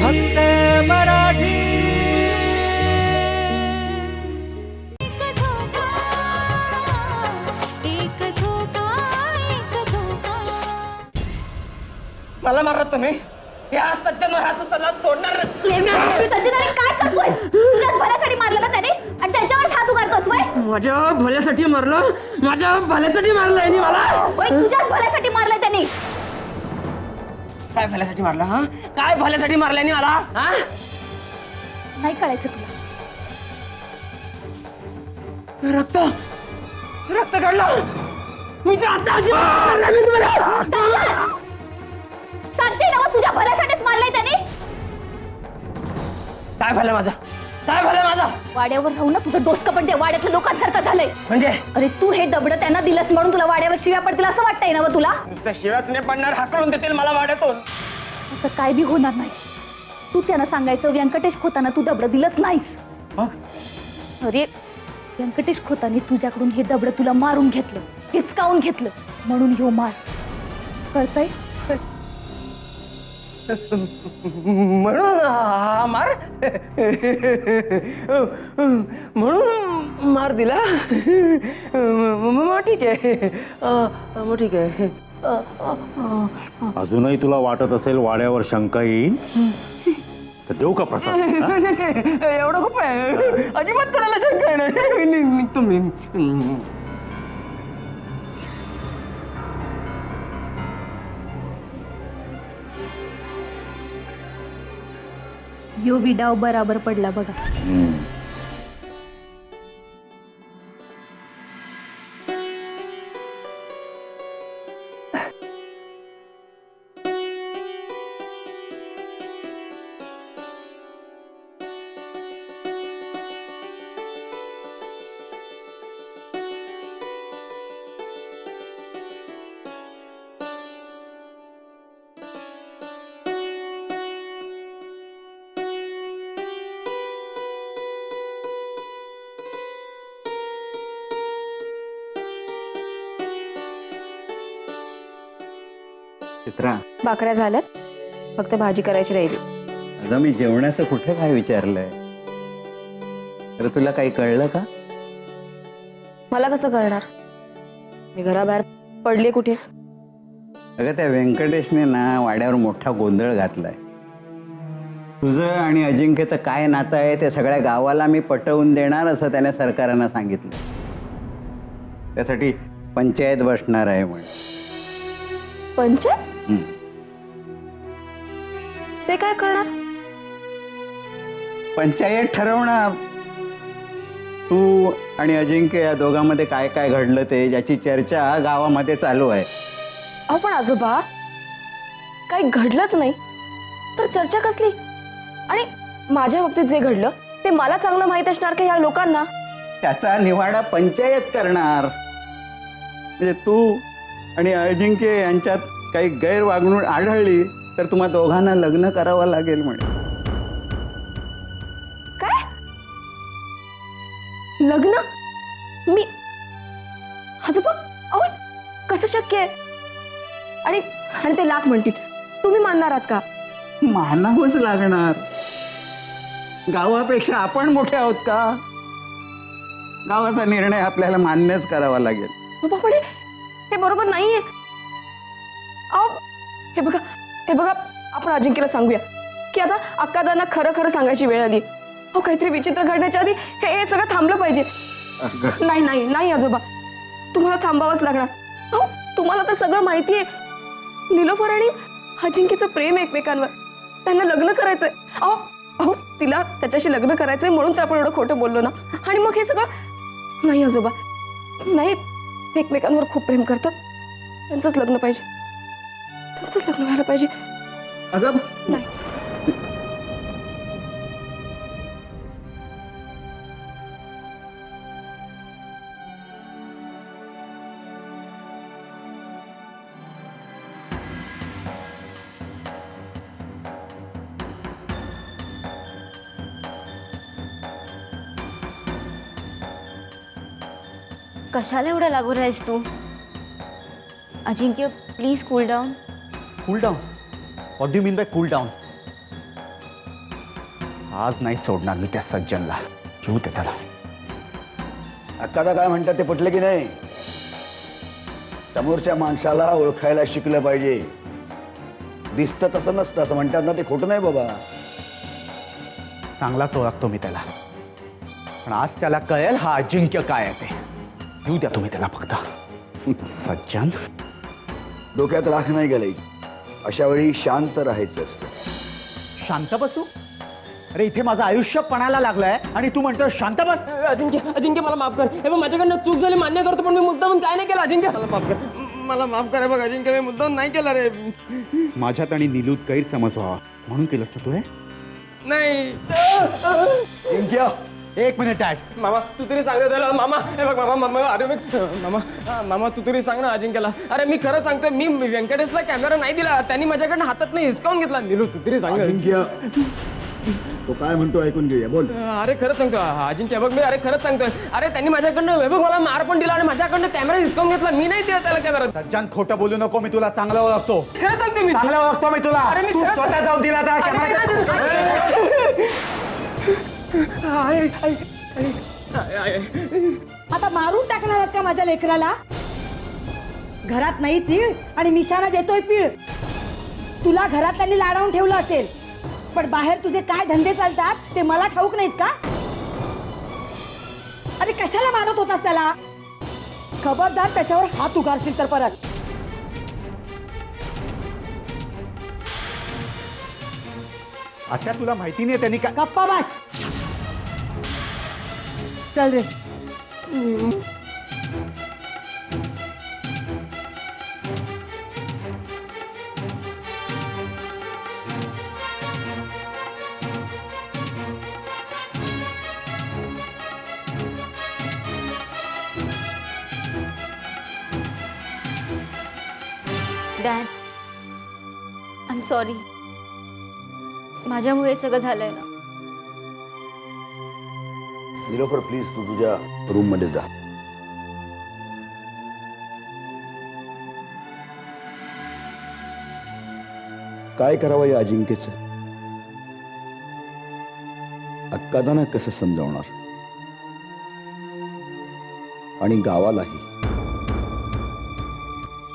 फक्त मराठी. मला मारत तुम्ही. हे आज सज्जन हात उचलला सोडणार सोडणार तू काय करतोय? तुझ्याच भल्यासाठी मारलं ना त्याने आणि त्याच्यावर हात उगारतोस वय माझ्या भल्यासाठी मारलं? माझ्या भल्यासाठी मारलं यांनी मला? वय तुझ्याच भल्यासाठी मारलं काय भल्यासाठी मारलं हा? काय भल्यासाठी मारलं यांनी मला? हा? नाही कळायचं तुला. रक्त रक्त काढलं. मी तर आता मारलं मी तुम्हाला. सांगते ना मग तुझ्या भल्यासाठीच मारलंय त्याने. काय भलं माझा? काय भलं माझा? वाड्यावर राहून ना तुझं डोसकं पण त्या वाड्यातल्या लोकांसारखं झालंय. म्हणजे? अरे तू हे दबडं त्यांना दिलंस म्हणून तुला वाड्यावर शिव्या पडतील असं वाटतंय ना मग तुला? नुसतं शिवाच नाही पडणार हाकलून देतील मला वाड्यातून. असं काय बी होणार नाही. तू त्यांना सांगायचं व्यंकटेश खोताना तू दबडं दिलंच नाहीस. मग? अरे व्यंकटेश खोताने तुझ्याकडून हे दबडं तुला मारून घेतलं हिचकावून घेतलं म्हणून ह्यो मार. कळतंय? म्हणून हा मार. म्हणून मार दिला. मग ठीक आहे. मग ठीक आहे. अजूनही तुला वाटत असेल वाड्यावर शंका येईल? तर देऊ का प्रसाद? हा? एवढं खूप आहे. अजिबात कोणाला शंका नाही. नि- निघतो मी यो बी डाव बराबर पडला बघा हम्म. चित्रा. भाकऱ्या झाल्यात? फक्त भाजी करायची राहिली. अगं मी जेवणाचं कुठे काय विचारलंय? तर तुला काही कळलं का? मला कसं कळणार? मी घराबाहेर पडले कुठे? अगं त्या व्यंकटेशने ना वाड्यावर मोठा गोंधळ घातलाय. तुझं आणि अजिंक्यचं काय नातं आहे ते सगळ्या गावाला मी पटवून देणार असं त्याने सरकारांना सांगितलं. त्यासाठी पंचायत बसणार आहे म्हणे. पंच हं. ते काय करणार? पंचायत ठरवणार. तू आणि अजिंक्य या दोघांमध्ये काय काय घडलं ते ज्याची चर्चा गावामध्ये चालू आहे. अहो पण आजोबा काही घडलंच नाही. तर चर्चा कसली? आणि माझ्या बाबतीत जे घडलं ते मला चांगलं माहीत असणार का ह्या लोकांना? त्याचा निवाडा पंचायत करणार. म्हणजे तू आणि अजिंक्य यांच्यात काही गैरवागणूक आढळली तर तुम्हा दोघांना लग्न करावं लागेल म्हणे. काय? लग्न? मी आजोबा अहो कसं शक्य आहे? आणि आणि ते लाख म्हणतील. तुम्ही मानणार आहात का? मानावंच लागणार. गावापेक्षा आपण मोठे आहोत का? गावाचा निर्णय आपल्याला मान्यच करावा लागेल. बाबा पण हे- हे बरोबर नाहीये. हे बघा हे बघा आपण अजिंक्यला सांगूया. की आता अक्कादांना खरं खरं सांगायची वेळ आली. अहो काहीतरी विचित्र घडण्याच्या आधी हे हे सगळं थांबलं पाहिजे. नाही नाही नाही आजोबा. तुम्हाला थांबावंच लागणार. अहो तुम्हाला तर सगळं माहिती आहे. निलोफर आणि अजिंक्यचं प्रेम एकमेकांवर. त्यांना लग्न करायचंय. अहो अहो तिला त्याच्याशी लग्न करायचंय म्हणून तर आपण एवढं खोटं बोललो ना. आणि मग हे सगळं नाही आजोबा. नाही ते एकमेकांवर खूप प्रेम करतात. त्यांचंच लग्न पाहिजे. त्यांचंच लग्न व्हायला पाहिजे अगं नाही। कशाला एवढं लागू राहीस तू? Ajinkya please cool down cool down what do mean by cool down आज नाही सोडणार मी त्या सज्जनला. घेऊ दे त्याला. अक्कादा काय म्हणतात ते पटलं की नाही? समोरच्या माणसाला ओळखायला शिकलं पाहिजे. दिसतं तसं नसतं असं म्हणतात ना ते खोटं नाही बाबा. चांगलाच ओळखतो मी त्याला. पण आज त्याला कळेल हा अजिंक्य काय आहे ते. घेऊ द्या तुम्ही त्याला फक्त. सज्जन? डोक्यात राख नाही गेली. अशा वेळी शांत राहायचं असतं. शांत बसू? अरे इथे माझं आयुष्य पणाला लागलंय आणि तू म्हणतो शांत बस. अजिंक्य अजिंक्य मला माफ कर. हे बघ माझ्याकडनं चूक झाली मान्य करतो पण मी मुद्दाम काय नाही केलं अजिंक्य? मला माफ कर. मला माफ कर हे बघ अजिंक्य मी मुद्दाम नाही केलं रे. माझ्यात आणि निलूत गैरसमज व्हावा म्हणून केलंस का तू हे? नाही. जिंक्या एक मिनिट डॅड मामा तू तरी सांग त्याला. मामा हे बघ मामा मामा अरे मी मामा हा, मामा तू तरी सांग ना अजिंक्यला. अरे मी खरं सांगतोय मी व्यंकटेशला कॅमेरा नाही दिला त्यांनी माझ्याकडनं हातात नाही हिसकावून घेतला. निलू तू तरी सांग. तो काय म्हणतो ऐकून घेऊया बोल. अरे खरंच सांगतो अजिंक्य बघ मी अरे खरंच सांगतोय. अरे त्यांनी माझ्याकडनं हे बघ मला मार पण दिला आणि माझ्याकडनं कॅमेरा हिसकावून घेतला. मी नाही दिला त्याला कॅमेरा सज्जन खोटं बोलू नको मी तुला चांगलं ओळखतो. खरं सांगते मी. चांगलं ओळखतो मी तुला. अरे मी तू खरंच- स्वतः जाऊन दिला त्या अरे मी नाही कॅमेरा दिला. आता मारून टाकणार आहात का माझ्या लेकराला? घरात नाही तीळ आणि मिशाना देतोय पीळ. तुला घरातल्यांनी लाडावून ठेवलं असेल. पण बाहेर तुझे काय धंदे चालतात ते मला ठाऊक नाहीत का? अरे कशाला मारत होतास त्याला? खबरदार त्याच्यावर हात उगारशील तर परत. अच्छा तुला माहिती नाही त्यांनी काय गप्पा बस. चल रे। डॅड आय एम सॉरी हे सगळं झालंय ना. निलोफर प्लीज तू तुझ्या रूममध्ये जा. काय करावं या अजिंक्यचं? अक्कादाना कसं समजावणार? आणि गावालाही.